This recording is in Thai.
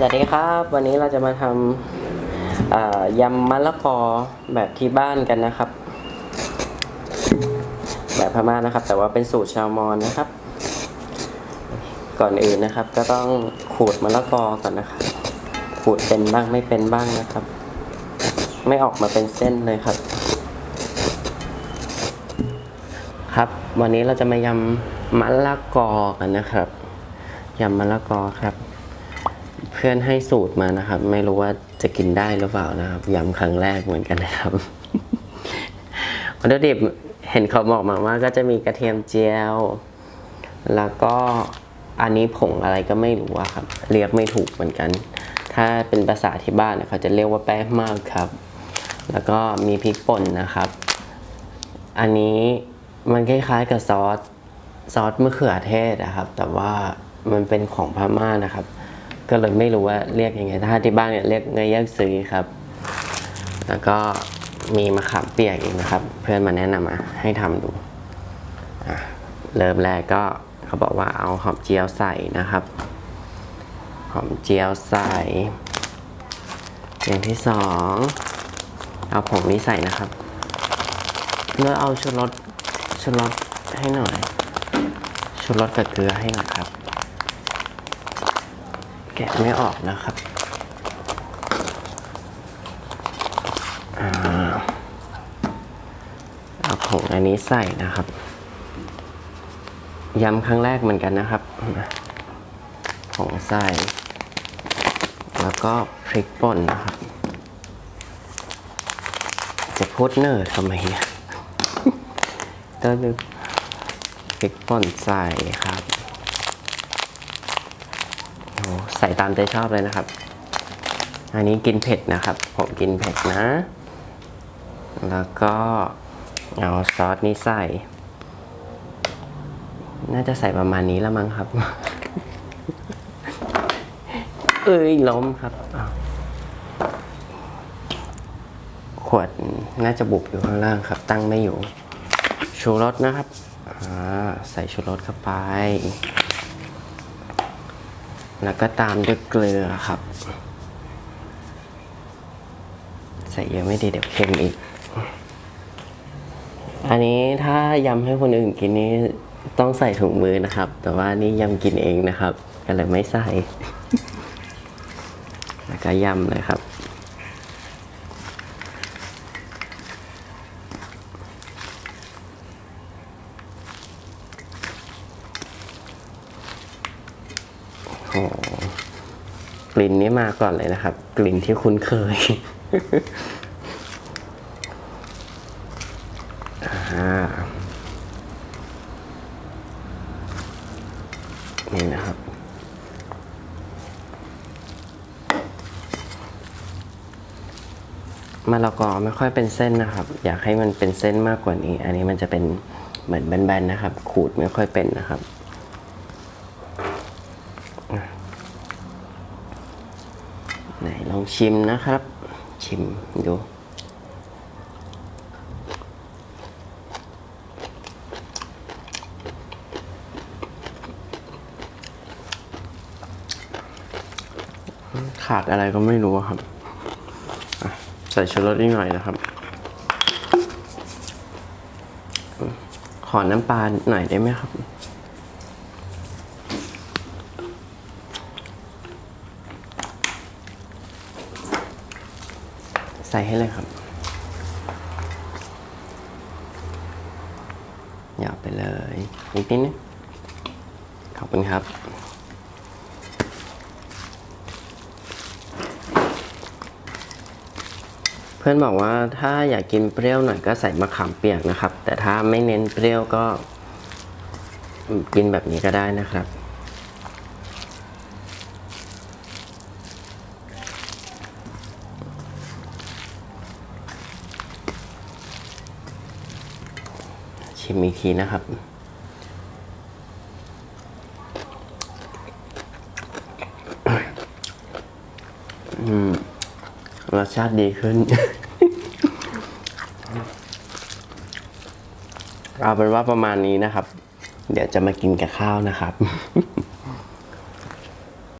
สวัสดีครับ วันนี้เราจะมาทำยำมะละกอแบบที่บ้านกันนะครับ แบบพม่านะครับ แต่ว่าเป็นสูตรชาวมอญนะครับ ก่อนอื่นนะครับ ก็ต้องขูดมะละกอก่อนนะครับขูดเป็นบ้างไม่เป็นบ้างนะครับ ไม่ออกมาเป็นเส้นเลยครับ ครับ วันนี้เราจะมายำมะละกอกันนะครับยำมะละกอครับ เพื่อนให้สูตรมานะครับ ไม่รู้ว่าจะกินได้หรือเปล่านะครับยำครั้งแรกเหมือนกันนะครับวัตถุดิบเห็นเขาบอกมาว่าก็จะมีกระเทียมเจียว แล้วก็อันนี้ผงอะไรก็ไม่รู้อะครับ เรียกไม่ถูกเหมือนกัน ถ้าเป็นภาษาที่บ้านเนี่ยเขาจะเรียกว่าแป้งมากครับ แล้วก็มีพริกป่นนะครับ อันนี้มันคล้ายๆกับซอสซอสมะเขือเทศนะครับ แต่ว่ามันเป็นของพม่านะครับ ก็เลยไม่รู้ว่าเรียกยังไง ถ้าที่บ้านเนี่ยเรียกเงยยักซื้อครับ แล้วก็มีมะขามเปียกอีกนะครับ เพื่อนมาแนะนำมาให้ทำดูเริ่มแรกก็เขาบอกว่าเอาหอมเจียวใส่นะครับ หอมเจียวใส่ อย่างที่สองเอาผงนี้ใส่นะครับแล้วเอาชูรสชูรสให้หน่อยชูรสกับเกลือให้หน่อยครับ แกะไม่ออกนะครับอ่าเอาผงอันนี้ใส่นะครับ ย้ำครั้งแรกเหมือนกันนะครับ ผงใส่ แล้วก็พริกป่นนะครับ จะพูดเนอร์ทำไมเนี่ยต้นพริกป่นใส่ครับ โอ้ ใส่ตามใจชอบเลยนะครับ อันนี้กินเผ็ดนะครับ ผมกินเผ็ดนะ แล้วก็เอาซอสนี้ใส่ น่าจะใส่ประมาณนี้แล้วมั้งครับ เอ้ยล้มครับ ขวดน่าจะบุบอยู่ข้างล่างครับ ตั้งไม่อยู่ ชูรสนะครับอ่าใส่ชูรสเข้าไป แล้วก็ตามด้วยเกลือครับ ใส่เยอะไม่ดีเดี๋ยวเค็มอีก อันนี้ถ้ายำให้คนอื่นกินนี่ต้องใส่ถุงมือนะครับ แต่ว่านี่ยำกินเองนะครับ ก็เลยไม่ใส่ แล้วก็ยำเลยครับ โอ้โห กลิ่นนี้มาก่อนเลยนะครับ กลิ่นที่คุ้นเคยนี่นะครับ มะละกอไม่ค่อยเป็นเส้นนะครับ อยากให้มันเป็นเส้นมากกว่านี้ อันนี้มันจะเป็นเหมือนแบนๆนะครับ ขูดไม่ค่อยเป็นนะครับ ไหนล องชิมนะครับ ชิมดูขาดอะไรก็ไม่รู้ครับ ใส่ชูรสนิดหน่อยนะครับ ขอน้ำปลาหน่อยได้ไหมครับ ใส่ให้เลยครับหยอดไปเลยอีกนิดนึงขอบคุณครับ เพื่อนบอกว่าถ้าอยากกินเปรี้ยวหน่อยก็ใส่มะขามเปียกนะครับ แต่ถ้าไม่เน้นเปรี้ยวก็กินแบบนี้ก็ได้นะครับ ชิมอีกทีนะครับ อืมรสชาติดีขึ้น เอาเป็นว่าประมาณนี้นะครับ เดี๋ยวจะมากินกับข้าวนะครับ